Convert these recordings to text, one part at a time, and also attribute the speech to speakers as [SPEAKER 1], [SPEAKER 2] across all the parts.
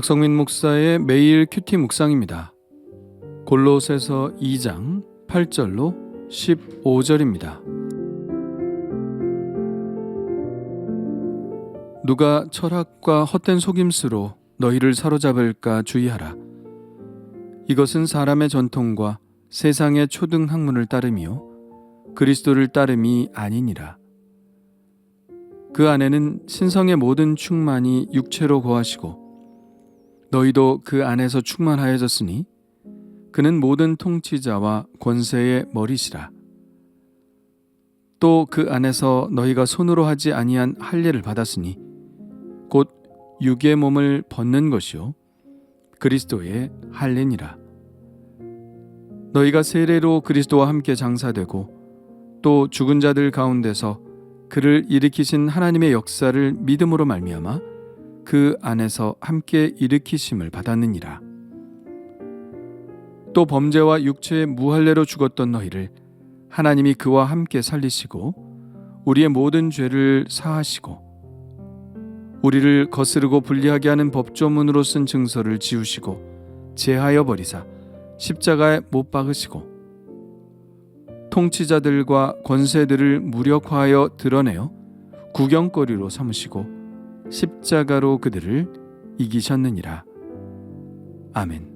[SPEAKER 1] 박성민 목사의 매일 큐티 묵상입니다. 골로새서 2장 8절로 15절입니다. 누가 철학과 헛된 속임수로 너희를 사로잡을까 주의하라. 이것은 사람의 전통과 세상의 초등 학문을 따름이요 그리스도를 따름이 아니니라. 그 안에는 신성의 모든 충만이 육체로 거하시고 너희도 그 안에서 충만하여졌으니 그는 모든 통치자와 권세의 머리시라. 또 그 안에서 너희가 손으로 하지 아니한 할례를 받았으니 곧 육의 몸을 벗는 것이요 그리스도의 할례니라. 너희가 세례로 그리스도와 함께 장사되고 또 죽은 자들 가운데서 그를 일으키신 하나님의 역사를 믿음으로 말미암아 그 안에서 함께 일으키심을 받았느니라. 또 범죄와 육체의 무할례로 죽었던 너희를 하나님이 그와 함께 살리시고 우리의 모든 죄를 사하시고 우리를 거스르고 불리하게 하는 법조문으로 쓴 증서를 지우시고 제하여 버리사 십자가에 못 박으시고 통치자들과 권세들을 무력화하여 드러내어 구경거리로 삼으시고 십자가로 그들을 이기셨느니라. 아멘.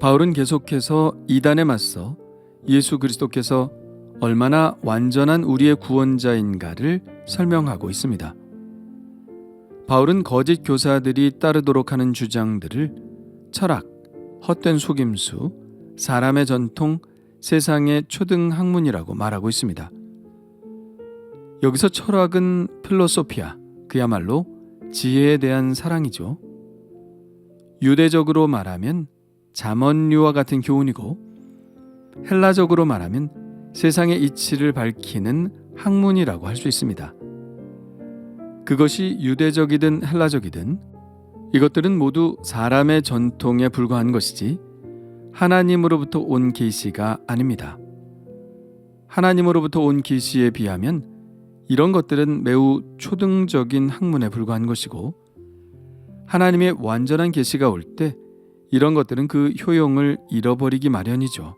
[SPEAKER 1] 바울은 계속해서 이단에 맞서 예수 그리스도께서 얼마나 완전한 우리의 구원자인가를 설명하고 있습니다. 바울은 거짓 교사들이 따르도록 하는 주장들을 철학, 헛된 속임수, 사람의 전통, 세상의 초등 학문이라고 말하고 있습니다. 여기서 철학은 필로소피아, 그야말로 지혜에 대한 사랑이죠. 유대적으로 말하면 잠언류와 같은 교훈이고 헬라적으로 말하면 세상의 이치를 밝히는 학문이라고 할 수 있습니다. 그것이 유대적이든 헬라적이든 이것들은 모두 사람의 전통에 불과한 것이지 하나님으로부터 온 계시가 아닙니다. 하나님으로부터 온 계시에 비하면 이런 것들은 매우 초등적인 학문에 불과한 것이고 하나님의 완전한 계시가 올 때 이런 것들은 그 효용을 잃어버리기 마련이죠.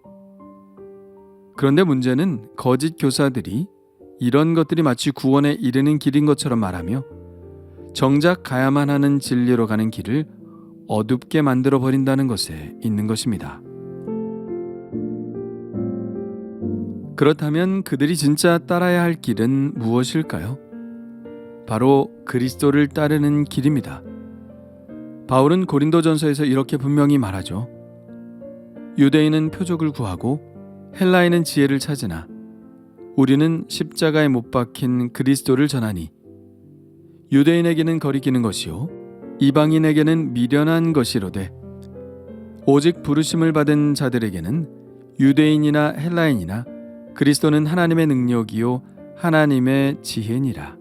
[SPEAKER 1] 그런데 문제는 거짓 교사들이 이런 것들이 마치 구원에 이르는 길인 것처럼 말하며 정작 가야만 하는 진리로 가는 길을 어둡게 만들어 버린다는 것에 있는 것입니다. 그렇다면 그들이 진짜 따라야 할 길은 무엇일까요? 바로 그리스도를 따르는 길입니다. 바울은 고린도전서에서 이렇게 분명히 말하죠. 유대인은 표적을 구하고 헬라인은 지혜를 찾으나 우리는 십자가에 못 박힌 그리스도를 전하니 유대인에게는 거리끼는 것이요 이방인에게는 미련한 것이로되 오직 부르심을 받은 자들에게는 유대인이나 헬라인이나 그리스도는 하나님의 능력이요 하나님의 지혜니라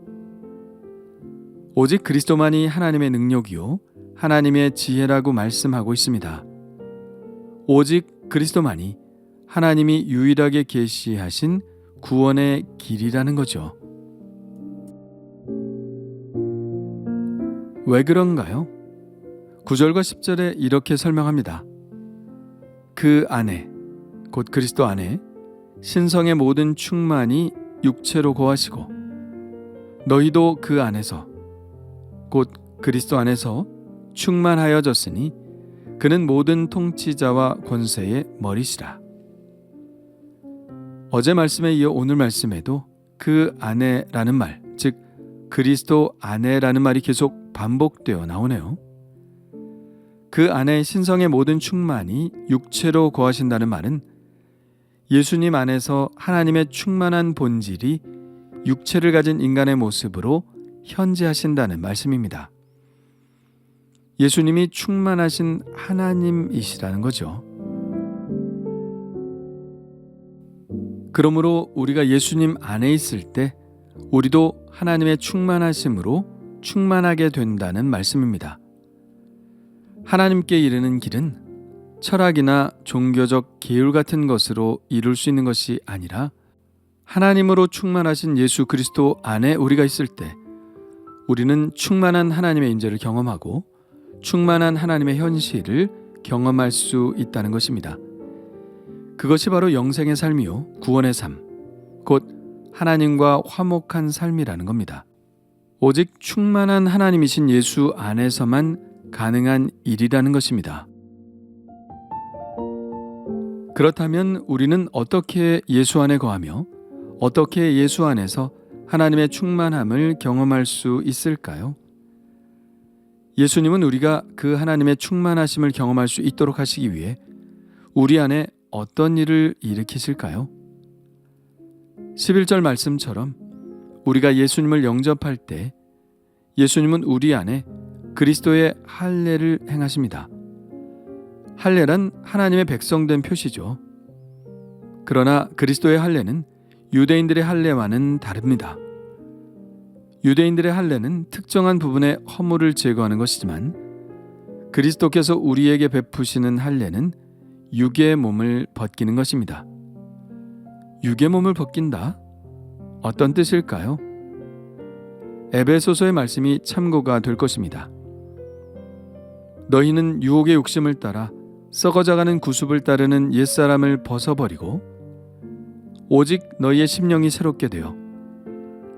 [SPEAKER 1] 오직 그리스도만이 하나님의 능력이요 하나님의 지혜라고 말씀하고 있습니다. 오직 그리스도만이 하나님이 유일하게 계시하신 구원의 길이라는 거죠. 왜 그런가요? 9절과 10절에 이렇게 설명합니다. 그 안에, 곧 그리스도 안에 신성의 모든 충만이 육체로 거하시고 너희도 그 안에서, 곧 그리스도 안에서 충만하여졌으니 그는 모든 통치자와 권세의 머리시라. 어제 말씀에 이어 오늘 말씀에도 그 안에라는 말, 즉 그리스도 안에라는 말이 계속 반복되어 나오네요. 그 안에 신성의 모든 충만이 육체로 거하신다는 말은 예수님 안에서 하나님의 충만한 본질이 육체를 가진 인간의 모습으로 현재하신다는 말씀입니다. 예수님이 충만하신 하나님이시라는 거죠. 그러므로 우리가 예수님 안에 있을 때 우리도 하나님의 충만하심으로 충만하게 된다는 말씀입니다. 하나님께 이르는 길은 철학이나 종교적 계율 같은 것으로 이룰 수 있는 것이 아니라 하나님으로 충만하신 예수 그리스도 안에 우리가 있을 때 우리는 충만한 하나님의 인재를 경험하고 충만한 하나님의 현실을 경험할 수 있다는 것입니다. 그것이 바로 영생의 삶이요 구원의 삶, 곧 하나님과 화목한 삶이라는 겁니다. 오직 충만한 하나님이신 예수 안에서만 가능한 일이라는 것입니다. 그렇다면 우리는 어떻게 예수 안에 거하며 어떻게 예수 안에서 하나님의 충만함을 경험할 수 있을까요? 예수님은 우리가 그 하나님의 충만하심을 경험할 수 있도록 하시기 위해 우리 안에 어떤 일을 일으키실까요? 11절 말씀처럼 우리가 예수님을 영접할 때 예수님은 우리 안에 그리스도의 할례를 행하십니다. 할례란 하나님의 백성된 표시죠. 그러나 그리스도의 할례는 유대인들의 할례와는 다릅니다. 유대인들의 할례는 특정한 부분의 허물을 제거하는 것이지만 그리스도께서 우리에게 베푸시는 할례는 육의 몸을 벗기는 것입니다. 육의 몸을 벗긴다? 어떤 뜻일까요? 에베소서의 말씀이 참고가 될 것입니다. 너희는 유혹의 욕심을 따라 썩어져가는 구습을 따르는 옛사람을 벗어버리고 오직 너희의 심령이 새롭게 되어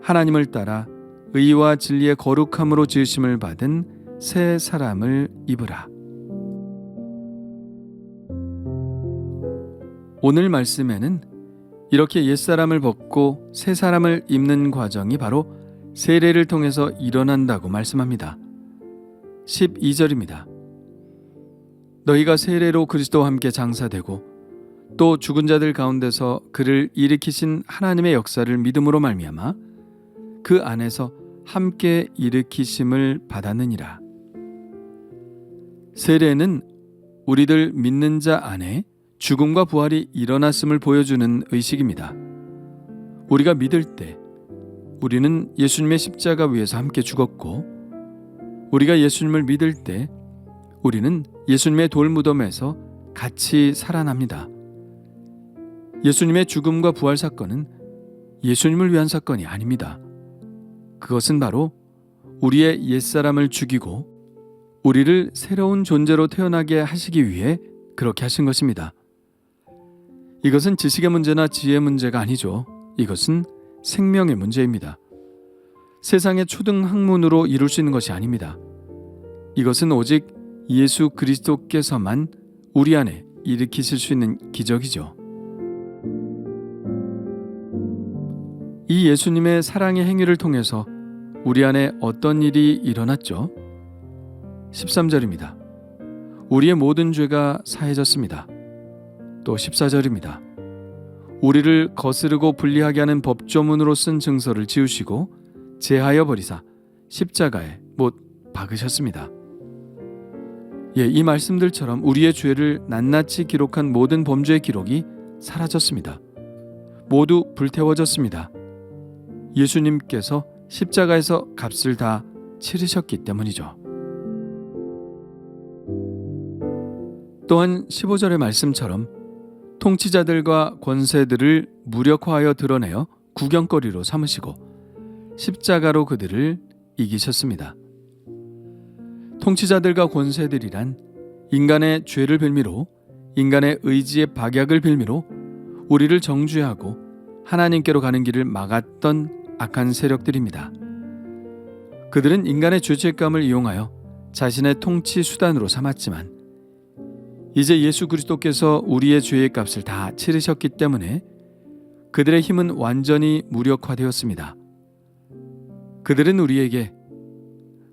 [SPEAKER 1] 하나님을 따라 의와 진리의 거룩함으로 지으심을 받은 새 사람을 입으라. 오늘 말씀에는 이렇게 옛사람을 벗고 새 사람을 입는 과정이 바로 세례를 통해서 일어난다고 말씀합니다. 12절입니다. 너희가 세례로 그리스도와 함께 장사되고 또 죽은 자들 가운데서 그를 일으키신 하나님의 역사를 믿음으로 말미암아 그 안에서 함께 일으키심을 받았느니라. 세례는 우리들 믿는 자 안에 죽음과 부활이 일어났음을 보여주는 의식입니다. 우리가 믿을 때 우리는 예수님의 십자가 위에서 함께 죽었고 우리가 예수님을 믿을 때 우리는 예수님의 돌무덤에서 같이 살아납니다. 예수님의 죽음과 부활 사건은 예수님을 위한 사건이 아닙니다. 그것은 바로 우리의 옛사람을 죽이고 우리를 새로운 존재로 태어나게 하시기 위해 그렇게 하신 것입니다. 이것은 지식의 문제나 지혜의 문제가 아니죠. 이것은 생명의 문제입니다. 세상의 초등 학문으로 이룰 수 있는 것이 아닙니다. 이것은 오직 예수 그리스도께서만 우리 안에 일으키실 수 있는 기적이죠. 이 예수님의 사랑의 행위를 통해서 우리 안에 어떤 일이 일어났죠? 13절입니다. 우리의 모든 죄가 사해졌습니다. 또 14절입니다. 우리를 거스르고 불리하게 하는 법조문으로 쓴 증서를 지우시고 제하여 버리사 십자가에 못 박으셨습니다. 예, 이 말씀들처럼 우리의 죄를 낱낱이 기록한 모든 범죄의 기록이 사라졌습니다. 모두 불태워졌습니다. 예수님께서 십자가에서 값을 다 치르셨기 때문이죠. 또한 15절의 말씀처럼 통치자들과 권세들을 무력화하여 드러내어 구경거리로 삼으시고 십자가로 그들을 이기셨습니다. 통치자들과 권세들이란 인간의 죄를 빌미로 인간의 의지의 박약을 빌미로 우리를 정죄하고 하나님께로 가는 길을 막았던 악한 세력들입니다. 그들은 인간의 죄책감을 이용하여 자신의 통치 수단으로 삼았지만 이제 예수 그리스도께서 우리의 죄의 값을 다 치르셨기 때문에 그들의 힘은 완전히 무력화되었습니다. 그들은 우리에게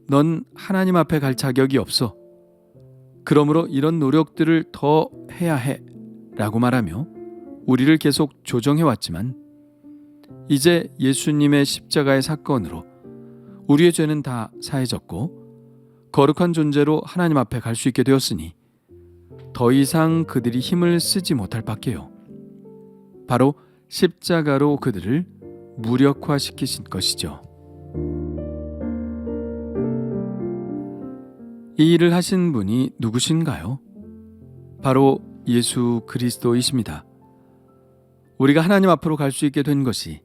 [SPEAKER 1] 넌 하나님 앞에 갈 자격이 없어. 그러므로 이런 노력들을 더 해야 해. 라고 말하며 우리를 계속 조정해 왔지만 이제 예수님의 십자가의 사건으로 우리의 죄는 다 사해졌고 거룩한 존재로 하나님 앞에 갈 수 있게 되었으니 더 이상 그들이 힘을 쓰지 못할 밖에요. 바로 십자가로 그들을 무력화시키신 것이죠. 이 일을 하신 분이 누구신가요? 바로 예수 그리스도이십니다. 우리가 하나님 앞으로 갈 수 있게 된 것이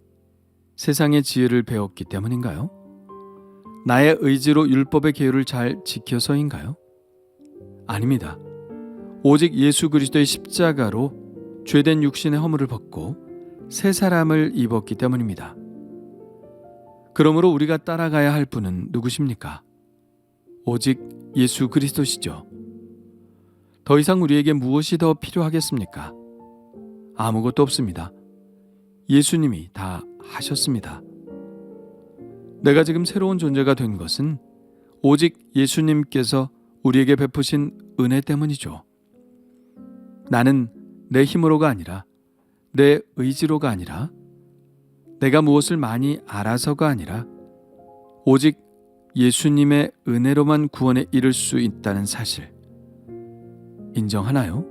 [SPEAKER 1] 세상의 지혜를 배웠기 때문인가요? 나의 의지로 율법의 계율을 잘 지켜서인가요? 아닙니다. 오직 예수 그리스도의 십자가로 죄된 육신의 허물을 벗고 새 사람을 입었기 때문입니다. 그러므로 우리가 따라가야 할 분은 누구십니까? 오직 예수 그리스도시죠. 더 이상 우리에게 무엇이 더 필요하겠습니까? 아무것도 없습니다. 예수님이 다 하셨습니다. 내가 지금 새로운 존재가 된 것은 오직 예수님께서 우리에게 베푸신 은혜 때문이죠. 나는 내 힘으로가 아니라 내 의지로가 아니라 내가 무엇을 많이 알아서가 아니라 오직 예수님의 은혜로만 구원에 이를 수 있다는 사실 인정하나요?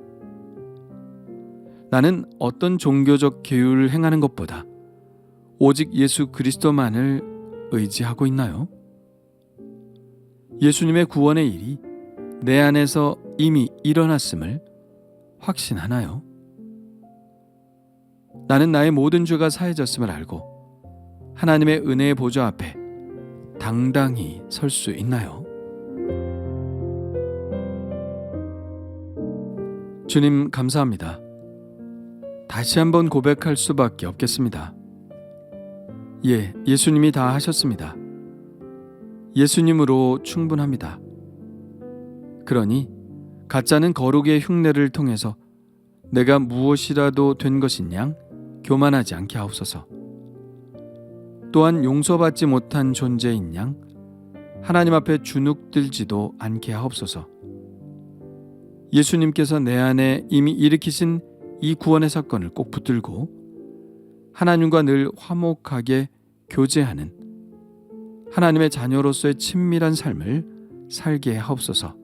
[SPEAKER 1] 나는 어떤 종교적 계율을 행하는 것보다 오직 예수 그리스도만을 의지하고 있나요? 예수님의 구원의 일이 내 안에서 이미 일어났음을 확신하나요? 나는 나의 모든 죄가 사해졌음을 알고 하나님의 은혜의 보좌 앞에 당당히 설 수 있나요? 주님 감사합니다. 다시 한번 고백할 수밖에 없겠습니다. 예, 예수님이 다 하셨습니다. 예수님으로 충분합니다. 그러니 가짜는 거룩의 흉내를 통해서 내가 무엇이라도 된 것인 양 교만하지 않게 하옵소서. 또한 용서받지 못한 존재인 양 하나님 앞에 주눅들지도 않게 하옵소서. 예수님께서 내 안에 이미 일으키신 이 구원의 사건을 꼭 붙들고 하나님과 늘 화목하게 교제하는 하나님의 자녀로서의 친밀한 삶을 살게 하옵소서.